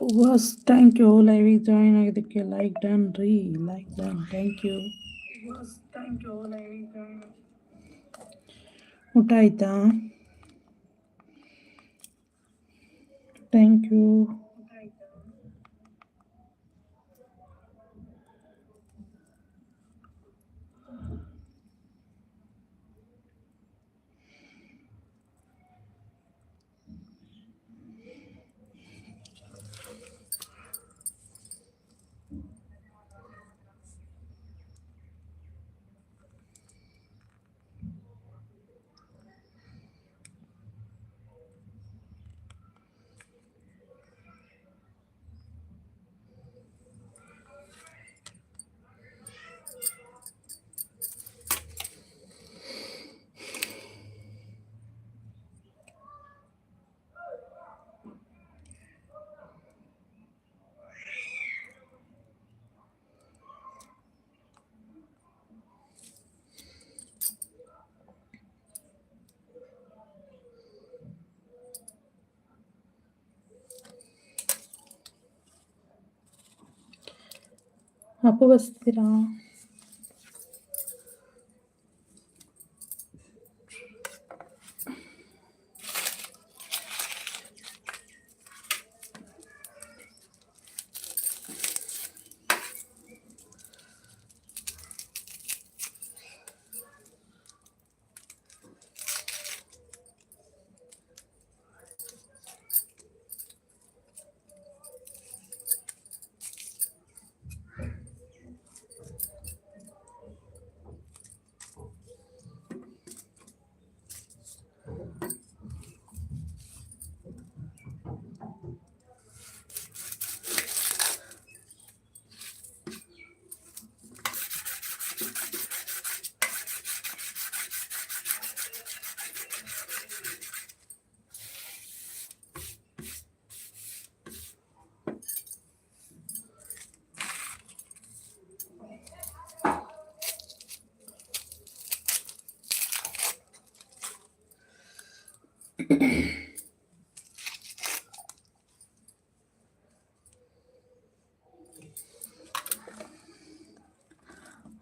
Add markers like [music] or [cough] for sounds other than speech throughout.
Was thank you ಲೈವಿಗೆ join ಆಗಿದ್ದಕ್ಕೆ like done ರೀ like done thank you thank you ಲೈವಿಗೆ join ಊಟ ಆಯ್ತಾ ಥ್ಯಾಂಕ್ ಯು అప్పు వస్తుందిరా.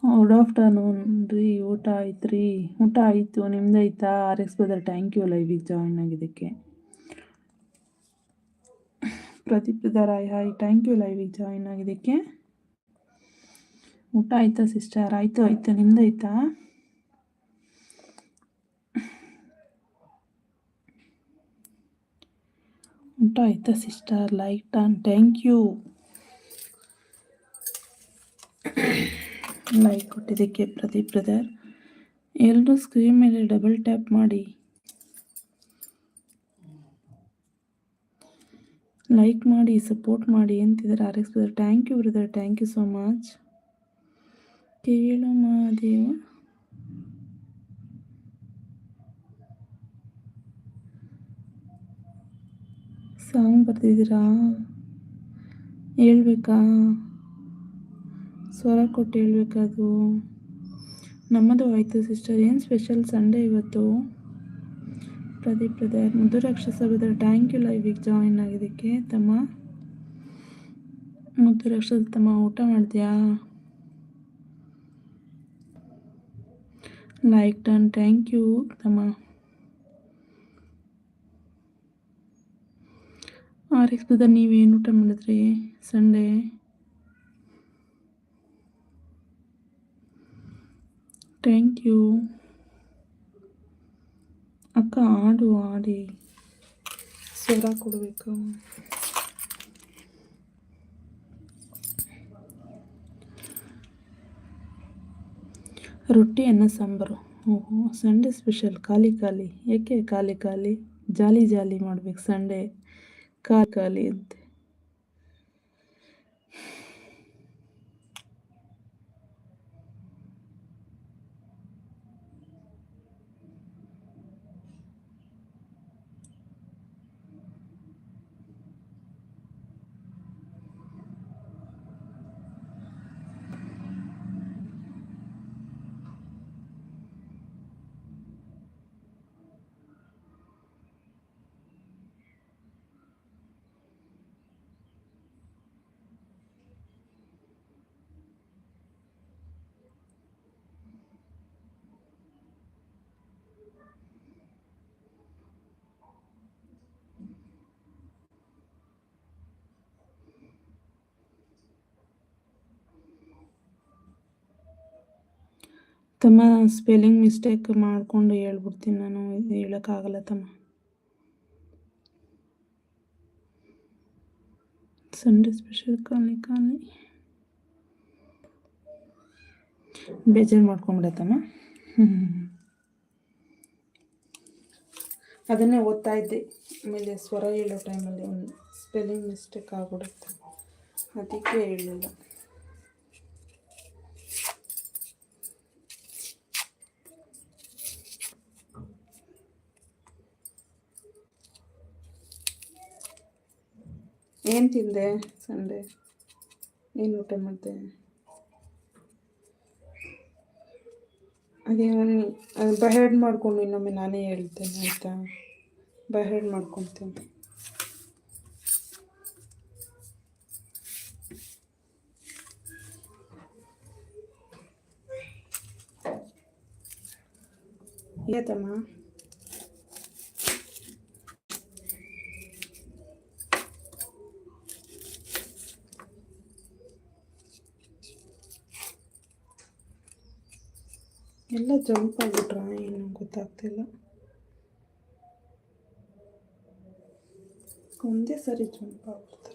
ಗುಡ್ ಆಫ್ಟರ್ನೂನ್ ರೀ, ಊಟ ಆಯ್ತು ರೀ. ಊಟ ಆಯಿತು. ನಿಮ್ದು ಆಯ್ತಾ? R X brother thank you ಲೈವಿಗೆ join ಆಗಿದ್ದಕ್ಕೆ. Pradeep Rai hi thank you ಲೈವಿಗೆ join ಆಗಿದ್ದಕ್ಕೆ. ಊಟ ಆಯ್ತಾ ಸಿಸ್ಟರ್ ಆಯಿತು ಆಯಿತು. ನಿಮ್ದು ಆಯ್ತಾ ಆಯಿತಾ sister like done thank you like ಕೊಟ್ಟಿದ್ದಕ್ಕೆ ಪ್ರದೀಪ್ ಬ್ರದರ್ ಎಲ್ಲರೂ ಸ್ಕ್ರೀನ್ ಮೇಲೆ ಡಬಲ್ ಟ್ಯಾಪ್ ಮಾಡಿ. ಲೈಕ್ ಮಾಡಿ ಸಪೋರ್ಟ್ ಮಾಡಿ ಅಂತಿದ್ದಾರೆ R X brother thank you brother thank you so much ಕೇಳು ಮಹಾದೇವ. ಸಾಂಗ್ ಬರ್ತಿದ್ದೀರಾ ಹೇಳ್ಬೇಕಾ? ಸ್ವರ ಕೊಟ್ಟು ಹೇಳ್ಬೇಕದು ನಮ್ಮದು ಆಯಿತು ಸಿಸ್ಟರ್, ಏನು ಸ್ಪೆಷಲ್ ಸಂಡೇ ಇವತ್ತು? ಪ್ರದೀಪ್ ಪ್ರದೇ ಮುದ್ದು ರಾಕ್ಷಸ ಥ್ಯಾಂಕ್ ಯು ಲೈವಿಗೆ ಜಾಯಿನ್ ಆಗಿದ್ದಕ್ಕೆ, ತಮ್ಮ? ಮುದ್ದು ತಮ್ಮ, ಊಟ ಮಾಡಿದ್ಯಾ ಲೈಕ್ ಡನ್, ಥ್ಯಾಂಕ್ ಯು, ತಮ್ಮ. ಆರ್ ಎಕ್ಸ್ ನೀವು ನೀವೇನು ಊಟ ಮಾಡಿದ್ರಿ? ಸಂಡೇ? ಥ್ಯಾಂಕ್ ಯು ಅಕ್ಕ ಆಡು ಆಡಿ ಸ್ವರ ಕೊಡಬೇಕು. ರೊಟ್ಟಿ ಅನ್ನ ಸಾಂಬಾರು. ಓಹೋ, ಸಂಡೇ ಸ್ಪೆಷಲ್. ಖಾಲಿ ಖಾಲಿ. ಏಕೆ ಖಾಲಿ ಖಾಲಿ? ಜಾಲಿ ಜಾಲಿ ಮಾಡ್ಬೇಕು ಸಂಡೇ. ಖಾಲಿ ತಮ್ಮ ಸ್ಪೆಲ್ಲಿಂಗ್ ಮಿಸ್ಟೇಕ್ ಮಾಡಿಕೊಂಡು ಹೇಳ್ಬಿಡ್ತೀನಿ ನಾನು ಹೇಳೋಕ್ಕಾಗಲ್ಲ ತಮ್ಮ. ಸಂಡೇ ಸ್ಪೆಷಲ್ ಕಾಲಿ ಕಾಲಿ ಬೇಜಾರು ಮಾಡ್ಕೊಂಬಿಡತ್ತಮ್ಮ [laughs] ಅದನ್ನೇ ಓದ್ತಾ ಇದ್ದೆ. ಆಮೇಲೆ ಸ್ವರ ಹೇಳೋ ಟೈಮಲ್ಲಿ ಒಂದು ಸ್ಪೆಲ್ಲಿಂಗ್ ಮಿಸ್ಟೇಕ್ ಆಗಿಬಿಡುತ್ತೆ. ಅದಕ್ಕೆ ಹೇಳಲಿಲ್ಲ. ಏನು ತಿಂದೆ ಸಂಡೆ? ಏನು ಊಟ ಮಾಡಿದೆ? ಅದೇ ನಾನು ಬಹೆಡ್ ಮಾಡ್ಕೊಂಡು ಇನ್ನೊಮ್ಮೆ ನಾನೇ ಹೇಳ್ತೇನೆ, ಆಯಿತಾ? ಬಹೆಡ್ ಮಾಡ್ಕೊತೀನಿ ಏತಮ್ಮ? ಎಲ್ಲ ಜಂಪ್ ಆಗ್ಬಿಟ್ರ ಏನು ಗೊತ್ತಾಗ್ತಿಲ್ಲ. ಒಂದೇ ಸರಿ ಜಂಪ್ ಆಗ್ಬಿಡ್ತಾರೆ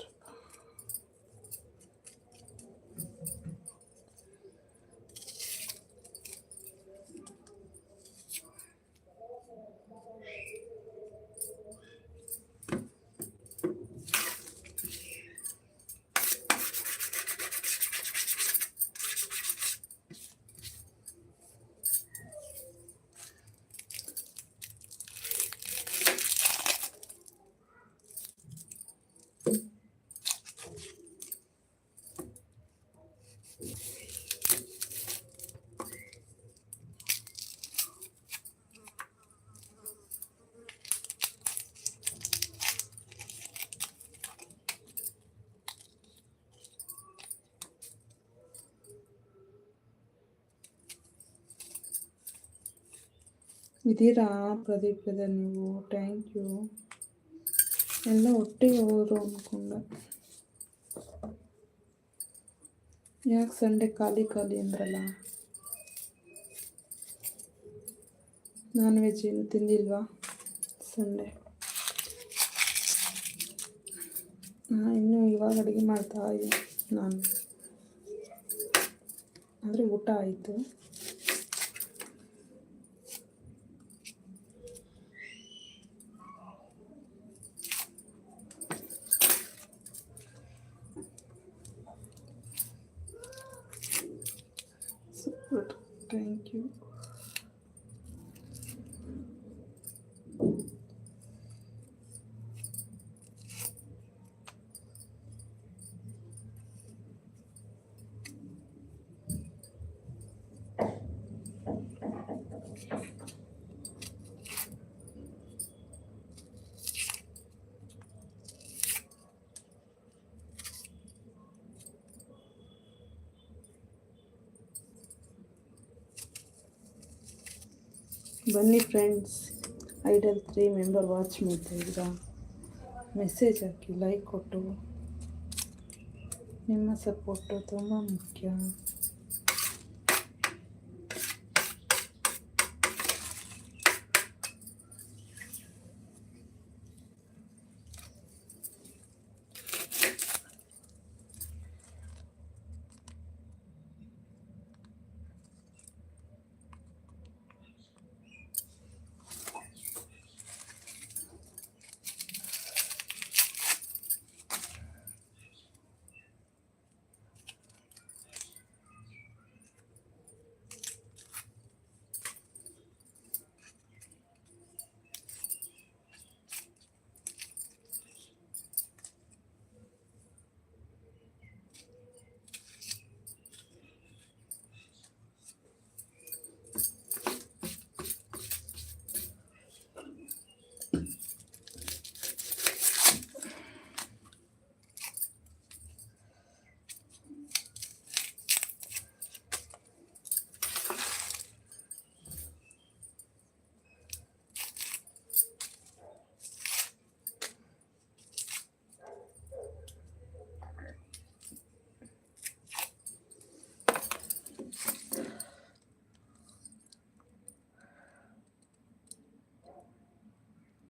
ಇದೀರಾ ಪ್ರದೀಪದ ನೀವು? ಥ್ಯಾಂಕ್ ಯು ಎಲ್ಲ ಒಟ್ಟಿಗೆ ಹೋದ್ರು ಅಂದ್ಕೊಂಡೆ ಯಾಕೆ ಸಂಡೆ ಖಾಲಿ ಖಾಲಿ ಅಂದ್ರಲ್ಲ? ನಾನ್ ವೆಜ್ ಏನು ತಿಂದಿಲ್ವಾ ಸಂಡೆ? ನಾನು ಇನ್ನೂ ಇವಾಗ ಅಡುಗೆ ಮಾಡ್ತಾ ಇದ್ದೀನಿ ನಾನು. ಅಂದರೆ ಊಟ ಆಯಿತು. ಸೂಪರ್ ಥ್ಯಾಂಕ್ ಯು ಬನ್ನಿ friends idol three member watch ಮಾಡ್ತಾ ಇದ್ದೀರಾ ಮೆಸೇಜ್ ಹಾಕಿ ಲೈಕ್ ಕೊಟ್ಟು ನಿಮ್ಮ ಸಪೋರ್ಟು ತುಂಬ ಮುಖ್ಯ